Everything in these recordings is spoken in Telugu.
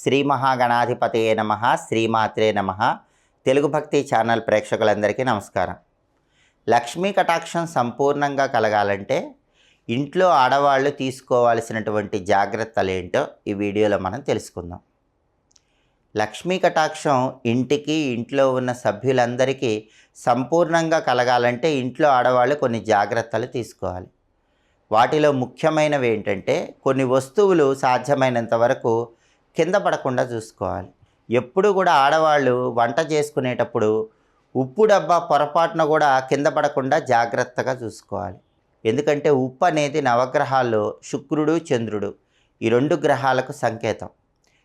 శ్రీ మహాగణాధిపతయే నమ శ్రీమాత్రే నమ. తెలుగు భక్తి ఛానల్ ప్రేక్షకులందరికీ నమస్కారం. లక్ష్మీ కటాక్షం సంపూర్ణంగా కలగాలంటే ఇంట్లో ఆడవాళ్ళు తీసుకోవాల్సినటువంటి జాగ్రత్తలు ఏంటో ఈ వీడియోలో మనం తెలుసుకుందాం. లక్ష్మీ కటాక్షం ఇంటికి ఇంట్లో ఉన్న సభ్యులందరికీ సంపూర్ణంగా కలగాలంటే ఇంట్లో ఆడవాళ్ళు కొన్ని జాగ్రత్తలు తీసుకోవాలి. వాటిలో ముఖ్యమైనవి ఏంటంటే కొన్ని వస్తువులు సాధ్యమైనంత వరకు కింద పడకుండా చూసుకోవాలి. ఎప్పుడు కూడా ఆడవాళ్ళు వంట చేసుకునేటప్పుడు ఉప్పు డబ్బా పొరపాటున కూడా కింద పడకుండా జాగ్రత్తగా చూసుకోవాలి. ఎందుకంటే ఉప్పు అనేది నవగ్రహాల్లో శుక్రుడు చంద్రుడు ఈ రెండు గ్రహాలకు సంకేతం.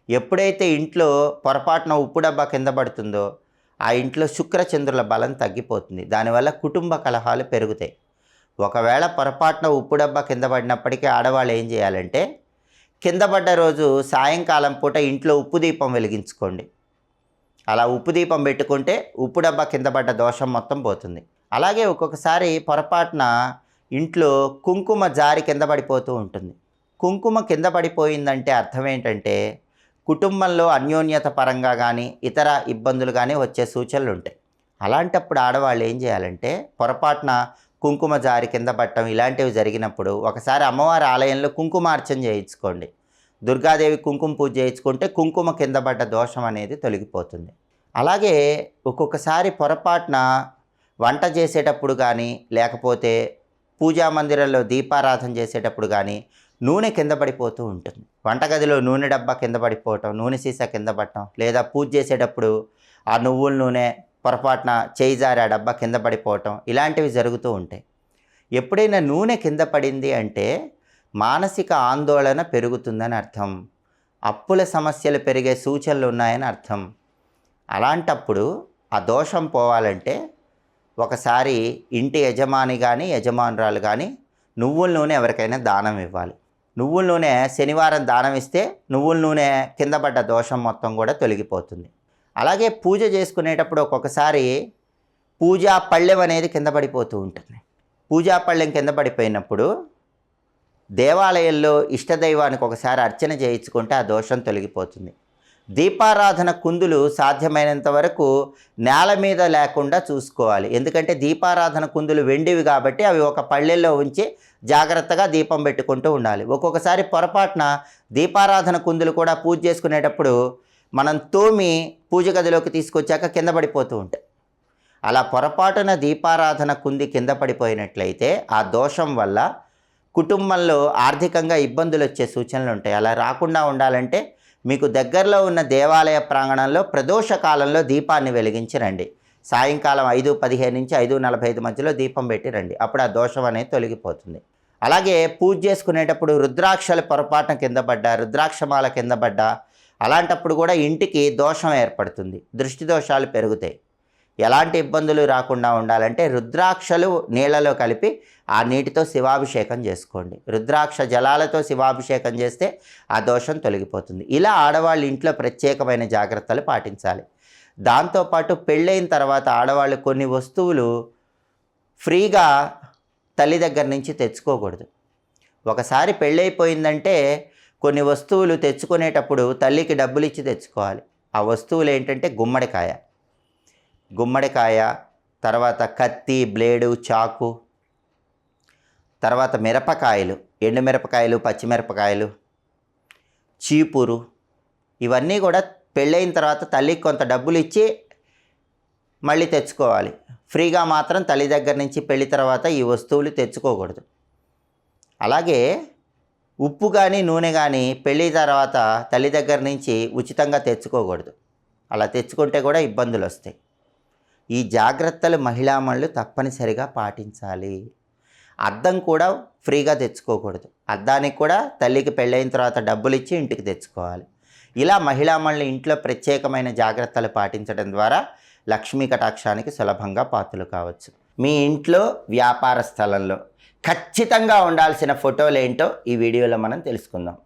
ఎప్పుడైతే ఇంట్లో పొరపాటున ఉప్పు డబ్బా కింద పడుతుందో ఆ ఇంట్లో శుక్రచంద్రుల బలం తగ్గిపోతుంది. దానివల్ల కుటుంబ కలహాలు పెరుగుతాయి. ఒకవేళ పొరపాటున ఉప్పు డబ్బా కింద పడినప్పటికీ ఆడవాళ్ళు ఏం చేయాలంటే కింద పడ్డ రోజు సాయంకాలం పూట ఇంట్లో ఉప్పు దీపం వెలిగించుకోండి. అలా ఉప్పు దీపం పెట్టుకుంటే ఉప్పు డబ్బా కింద పడ్డ దోషం మొత్తం పోతుంది. అలాగే ఒక్కొక్కసారి పొరపాటున ఇంట్లో కుంకుమ జారి కింద పడిపోతూ ఉంటుంది. కుంకుమ కింద పడిపోయిందంటే అర్థం ఏంటంటే కుటుంబంలో అన్యోన్యత పరంగా కానీ ఇతర ఇబ్బందులు కానీ వచ్చే సూచనలు ఉంటాయి. అలాంటప్పుడు ఆడవాళ్ళు ఏం చేయాలంటే పొరపాటున కుంకుమ జారి కింద పట్టడం ఇలాంటివి జరిగినప్పుడు ఒకసారి అమ్మవారి ఆలయంలో కుంకుమార్చన చేయించుకోండి. దుర్గాదేవి కుంకుమ పూజ చేయించుకుంటే కుంకుమ కింద పడ్డ దోషం అనేది తొలగిపోతుంది. అలాగే ఒక్కొక్కసారి పొరపాటున వంట చేసేటప్పుడు కానీ లేకపోతే పూజా మందిరంలో దీపారాధన చేసేటప్పుడు కానీ నూనె కింద పడిపోతూ ఉంటుంది. వంటగదిలో నూనె డబ్బా కింద పడిపోవటం నూనె సీసా కింద పడటం లేదా పూజ చేసేటప్పుడు ఆ నువ్వుల నూనె పొరపాటున చేయి జారి ఆ డబ్బా కింద పడిపోవటం ఇలాంటివి జరుగుతూ ఉంటాయి. ఎప్పుడైనా నూనె కింద పడింది అంటే మానసిక ఆందోళన పెరుగుతుందని అర్థం. అప్పుల సమస్యలు పెరిగే సూచనలు ఉన్నాయని అర్థం. అలాంటప్పుడు ఆ దోషం పోవాలంటే ఒకసారి ఇంటి యజమాని కానీ యజమానురాలు కానీ నువ్వుల నూనె ఎవరికైనా దానం ఇవ్వాలి. నువ్వుల నూనె శనివారం దానం ఇస్తే నువ్వుల నూనె కింద పడ్డ దోషం మొత్తం కూడా తొలగిపోతుంది. అలాగే పూజ చేసుకునేటప్పుడు ఒక్కొక్కసారి పూజా పళ్ళెం అనేది కింద పడిపోతూ ఉంటుంది. పూజా పళ్ళెం కింద పడిపోయినప్పుడు దేవాలయంలో ఇష్టదైవానికి ఒకసారి అర్చన చేయించుకుంటే ఆ దోషం తొలగిపోతుంది. దీపారాధన కుందులు సాధ్యమైనంత వరకు నేల మీద లేకుండా చూసుకోవాలి. ఎందుకంటే దీపారాధన కుందులు వెండివి కాబట్టి అవి ఒక పళ్ళెల్లో ఉంచి జాగ్రత్తగా దీపం పెట్టుకుంటూ ఉండాలి. ఒక్కొక్కసారి పొరపాటున దీపారాధన కుందులు కూడా పూజ చేసుకునేటప్పుడు మనం తోమి పూజ గదిలోకి తీసుకొచ్చాక కింద పడిపోతూ ఉంటాయి. అలా పొరపాటున దీపారాధన కుంది కింద పడిపోయినట్లయితే ఆ దోషం వల్ల కుటుంబంలో ఆర్థికంగా ఇబ్బందులు వచ్చే సూచనలు ఉంటాయి అలా రాకుండా ఉండాలంటే మీకు దగ్గరలో ఉన్న దేవాలయ ప్రాంగణంలో ప్రదోష కాలంలో దీపాన్ని వెలిగించి రండి. సాయంకాలం ఐదు పదిహేను నుంచి ఐదు నలభై ఐదు మధ్యలో దీపం పెట్టి రండి. అప్పుడు ఆ దోషం అనేది తొలగిపోతుంది. అలాగే పూజ చేసుకునేటప్పుడు రుద్రాక్షలు పొరపాటున కింద పడ్డా రుద్రాక్షమాల కింద పడ్డా అలాంటప్పుడు కూడా ఇంటికి దోషం ఏర్పడుతుంది. దృష్టి దోషాలు పెరుగుతాయి. ఎలాంటి ఇబ్బందులు రాకుండా ఉండాలంటే రుద్రాక్షలు నీళ్ళలో కలిపి ఆ నీటితో శివాభిషేకం చేసుకోండి. రుద్రాక్ష జలాలతో శివాభిషేకం చేస్తే ఆ దోషం తొలగిపోతుంది. ఇలా ఆడవాళ్ళు ఇంట్లో ప్రత్యేకమైన జాగ్రత్తలు పాటించాలి. దాంతోపాటు పెళ్ళైన తర్వాత ఆడవాళ్ళు కొన్ని వస్తువులు ఫ్రీగా తల్లి దగ్గర నుంచి తెచ్చుకోకూడదు. ఒకసారి పెళ్ళైపోయిందంటే కొన్ని వస్తువులు తెచ్చుకునేటప్పుడు తల్లికి డబ్బులు ఇచ్చి తెచ్చుకోవాలి. ఆ వస్తువులు ఏంటంటే గుమ్మడికాయ. గుమ్మడికాయ తర్వాత కత్తి బ్లేడు చాకు తర్వాత మిరపకాయలు ఎండుమిరపకాయలు పచ్చిమిరపకాయలు చీపురు ఇవన్నీ కూడా పెళ్ళైన తర్వాత తల్లికి కొంత డబ్బులు ఇచ్చి మళ్ళీ తెచ్చుకోవాలి. ఫ్రీగా మాత్రం తల్లి దగ్గర నుంచి పెళ్ళి తర్వాత ఈ వస్తువులు తెచ్చుకోకూడదు. అలాగే ఉప్పు కానీ నూనె కానీ పెళ్ళి తర్వాత తల్లి దగ్గర నుంచి ఉచితంగా తెచ్చుకోకూడదు. అలా తెచ్చుకుంటే కూడా ఇబ్బందులు వస్తాయి ఈ జాగ్రత్తలు మహిళామణులు తప్పనిసరిగా పాటించాలి. అద్దం కూడా ఫ్రీగా తెచ్చుకోకూడదు. అద్దానికి కూడా తల్లికి పెళ్ళైన తర్వాత డబ్బులు ఇచ్చి ఇంటికి తెచ్చుకోవాలి. ఇలా మహిళామణులు ఇంట్లో ప్రత్యేకమైన జాగ్రత్తలు పాటించడం ద్వారా లక్ష్మీ కటాక్షానికి సులభంగా పాత్రలు కావచ్చు. మీ ఇంట్లో వ్యాపార స్థలంలో ఖచ్చితంగా ఉండాల్సిన ఫోటోలు ఏంటో ఈ వీడియోలో మనం తెలుసుకుందాం.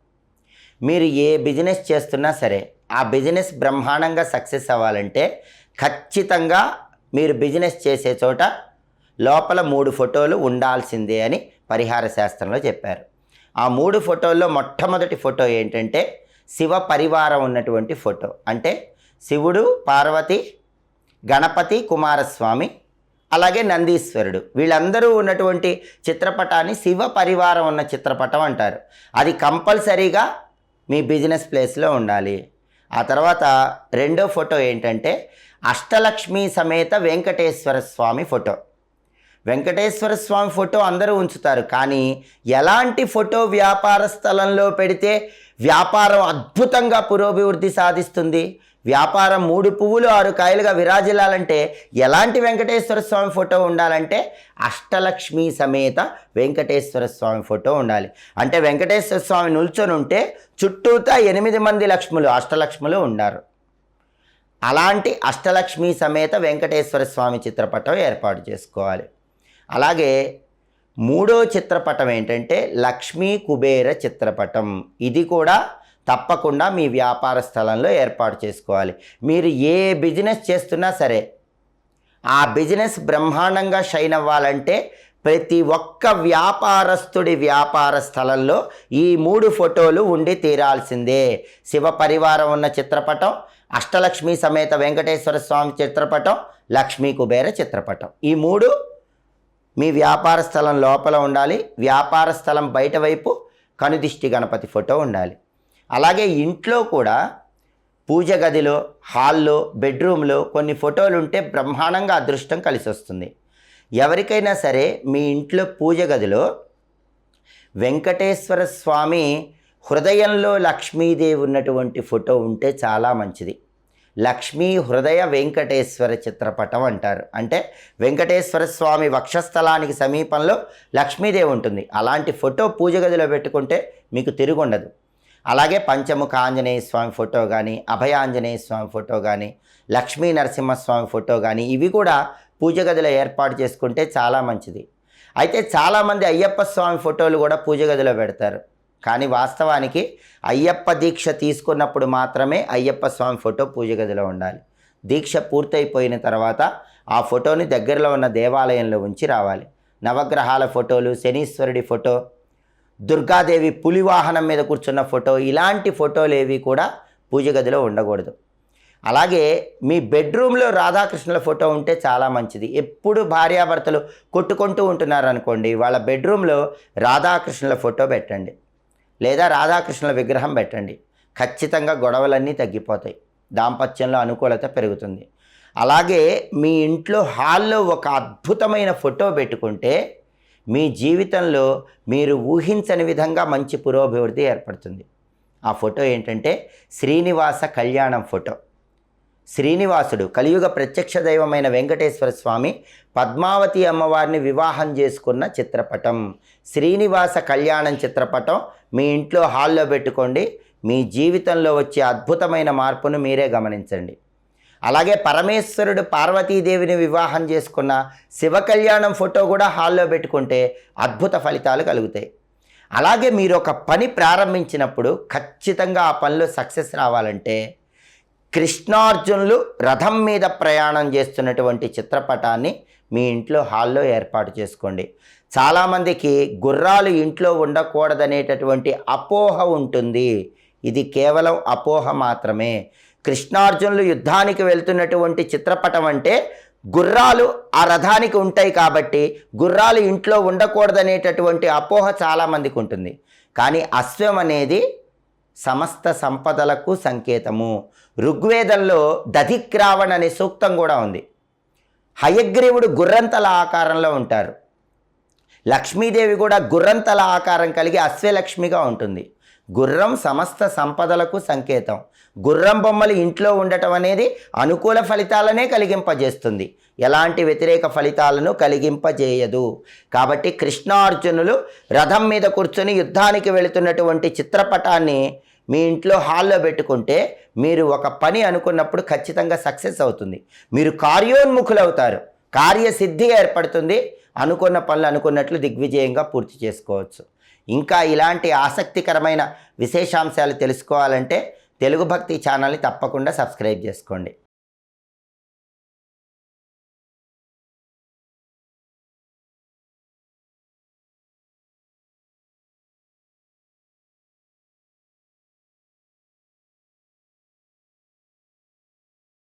మీరు ఏ బిజినెస్ చేస్తున్నా సరే ఆ బిజినెస్ బ్రహ్మాండంగా సక్సెస్ అవ్వాలంటే ఖచ్చితంగా మీరు బిజినెస్ చేసే చోట లోపల మూడు ఫోటోలు ఉండాల్సిందే అని పరిహార శాస్త్రంలో చెప్పారు. ఆ మూడు ఫోటోల్లో మొట్టమొదటి ఫోటో ఏంటంటే శివ పరివారం ఉన్నటువంటి ఫోటో. అంటే శివుడు పార్వతి గణపతి కుమారస్వామి అలాగే నందీశ్వరుడు. వీళ్ళందరూ ఉన్నటువంటి చిత్రపటాన్ని శివ పరివారం ఉన్న చిత్రపటం అంటారు. అది కంపల్సరీగా మీ బిజినెస్ ప్లేస్లో ఉండాలి. ఆ తర్వాత రెండో ఫోటో ఏంటంటే అష్టలక్ష్మి సమేత వెంకటేశ్వర స్వామి ఫోటో. వెంకటేశ్వర స్వామి ఫోటో అందరూ ఉంచుతారు. కానీ ఎలాంటి ఫోటో వ్యాపార స్థలంలో పెడితే వ్యాపారం అద్భుతంగా పురోభివృద్ధి సాధిస్తుంది? వ్యాపారం మూడు పువ్వులు ఆరు కాయలుగా విరాజిల్లాలంటే ఎలాంటి వెంకటేశ్వర స్వామి ఫోటో ఉండాలంటే అష్టలక్ష్మి సమేత వెంకటేశ్వర స్వామి ఫోటో ఉండాలి. అంటే వెంకటేశ్వర స్వామి నిల్చొని ఉంటే చుట్టూతా ఎనిమిది మంది లక్ష్ములు అష్టలక్ష్ములు ఉన్నారు. అలాంటి అష్టలక్ష్మి సమేత వెంకటేశ్వర స్వామి చిత్రపటం ఏర్పాటు చేసుకోవాలి. అలాగే మూడో చిత్రపటం ఏంటంటే లక్ష్మీ కుబేర చిత్రపటం. ఇది కూడా తప్పకుండా మీ వ్యాపార స్థలంలో ఏర్పాటు చేసుకోవాలి. మీరు ఏ బిజినెస్ చేస్తున్నా సరే ఆ బిజినెస్ బ్రహ్మాండంగా షైన్ అవ్వాలంటే ప్రతి ఒక్క వ్యాపారస్తుడి వ్యాపార స్థలంలో ఈ మూడు ఫోటోలు ఉండి తీరాల్సిందే. శివ పరివారం ఉన్న చిత్రపటం అష్టలక్ష్మి సమేత వెంకటేశ్వర స్వామి చిత్రపటం లక్ష్మీ కుబేర చిత్రపటం. ఈ మూడు మీ వ్యాపార స్థలం లోపల ఉండాలి. వ్యాపార స్థలం బయట వైపు కనుదిష్టి గణపతి ఫోటో ఉండాలి. అలాగే ఇంట్లో కూడా పూజ గదిలో హాల్లో బెడ్రూమ్లో కొన్ని ఫోటోలు ఉంటే బ్రహ్మాండంగా అదృష్టం కలిసి వస్తుంది ఎవరికైనా సరే మీ ఇంట్లో పూజ గదిలో వెంకటేశ్వర స్వామి హృదయంలో లక్ష్మీదేవి ఉన్నటువంటి ఫోటో ఉంటే చాలా మంచిది. లక్ష్మీ హృదయ వెంకటేశ్వర చిత్రపటం అంటారు. అంటే వెంకటేశ్వర స్వామి వక్షస్థలానికి సమీపంలో లక్ష్మీదేవి ఉంటుంది. అలాంటి ఫోటో పూజ గదిలో పెట్టుకుంటే మీకు తిరుగుండదు. అలాగే పంచముఖ ఆంజనేయ స్వామి ఫోటో కానీ అభయ ఆంజనేయ స్వామి ఫోటో కానీ లక్ష్మీ నరసింహస్వామి ఫోటో కానీ ఇవి కూడా పూజ గదిలో ఏర్పాటు చేసుకుంటే చాలా మంచిది. అయితే చాలామంది అయ్యప్ప స్వామి ఫోటోలు కూడా పూజ గదిలో పెడతారు. కానీ వాస్తవానికి అయ్యప్ప దీక్ష తీసుకున్నప్పుడు మాత్రమే అయ్యప్ప స్వామి ఫోటో పూజ గదిలో ఉండాలి. దీక్ష పూర్తయిపోయిన తర్వాత ఆ ఫోటోని దగ్గరలో ఉన్న దేవాలయంలో ఉంచి రావాలి. నవగ్రహాల ఫోటోలు శనీశ్వరుడి ఫోటో దుర్గాదేవి పులి వాహనం మీద కూర్చున్న ఫోటో ఇలాంటి ఫోటోలు ఏవి కూడా పూజ గదిలో ఉండకూడదు. అలాగే మీ బెడ్రూమ్లో రాధాకృష్ణుల ఫోటో ఉంటే చాలా మంచిది. ఎప్పుడు భార్యాభర్తలు కొట్టుకుంటూ ఉంటున్నారు అనుకోండి వాళ్ళ బెడ్రూమ్లో రాధాకృష్ణుల ఫోటో పెట్టండి. లేదా రాధాకృష్ణుల విగ్రహం పెట్టండి. ఖచ్చితంగా గొడవలన్నీ తగ్గిపోతాయి. దాంపత్యంలో అనుకూలత పెరుగుతుంది. అలాగే మీ ఇంట్లో హాల్లో ఒక అద్భుతమైన ఫోటో పెట్టుకుంటే మీ జీవితంలో మీరు ఊహించని విధంగా మంచి పురోభివృద్ధి ఏర్పడుతుంది. ఆ ఫోటో ఏంటంటే శ్రీనివాస కళ్యాణం ఫోటో. శ్రీనివాసుడు కలియుగ ప్రత్యక్ష దైవమైన వెంకటేశ్వర స్వామి పద్మావతి అమ్మవారిని వివాహం చేసుకున్న చిత్రపటం. శ్రీనివాస కళ్యాణం చిత్రపటం మీ ఇంట్లో హాల్లో పెట్టుకోండి. మీ జీవితంలో వచ్చే అద్భుతమైన మార్పును మీరే గమనించండి. అలాగే పరమేశ్వరుడు పార్వతీదేవిని వివాహం చేసుకున్న శివ కళ్యాణం ఫోటో కూడా హాల్లో పెట్టుకుంటే అద్భుత ఫలితాలు కలుగుతాయి. అలాగే మీరు ఒక పని ప్రారంభించినప్పుడు ఖచ్చితంగా ఆ పనిలో సక్సెస్ రావాలంటే కృష్ణార్జునులు రథం మీద ప్రయాణం చేస్తున్నటువంటి చిత్రపటాన్ని మీ ఇంట్లో హాల్లో ఏర్పాటు చేసుకోండి. చాలామందికి గుర్రాలు ఇంట్లో ఉండకూడదనేటటువంటి అపోహ ఉంటుంది. ఇది కేవలం అపోహ మాత్రమే. కృష్ణార్జునులు యుద్ధానికి వెళ్తున్నటువంటి చిత్రపటం అంటే గుర్రాలు ఆ రథానికి ఉంటాయి కాబట్టి గుర్రాలు ఇంట్లో ఉండకూడదనేటటువంటి అపోహ చాలామందికి ఉంటుంది. కానీ అశ్వం అనేది సమస్త సంపదలకు సంకేతము. ఋగ్వేదంలో దధిక్రావణ్ అనే సూక్తం కూడా ఉంది. హయగ్రీవుడు గుర్రంతల ఆకారంలో ఉంటారు. లక్ష్మీదేవి కూడా గుర్రంతల ఆకారం కలిగి అశ్వలక్ష్మిగా ఉంటుంది. గుర్రం సమస్త సంపదలకు సంకేతం. గుర్రం బొమ్మలు ఇంట్లో ఉండటం అనేది అనుకూల ఫలితాలనే కలిగింపజేస్తుంది. ఎలాంటి వ్యతిరేక ఫలితాలను కలిగింపజేయదు. కాబట్టి కృష్ణార్జునులు రథం మీద కూర్చొని యుద్ధానికి వెళుతున్నటువంటి చిత్రపటాన్ని మీ ఇంట్లో హాల్లో పెట్టుకుంటే మీరు ఒక పని అనుకున్నప్పుడు ఖచ్చితంగా సక్సెస్ అవుతుంది. మీరు కార్యోన్ముఖులు అవుతారు కార్యసిద్ధి ఏర్పడుతుంది. అనుకున్న పనులు అనుకున్నట్లు దిగ్విజయంగా పూర్తి చేసుకోవచ్చు. ఇంకా ఇలాంటి ఆసక్తికరమైన విశేషాంశాలు తెలుసుకోవాలంటే తెలుగు భక్తి ఛానల్ని తప్పకుండా సబ్స్క్రైబ్ చేసుకోండి.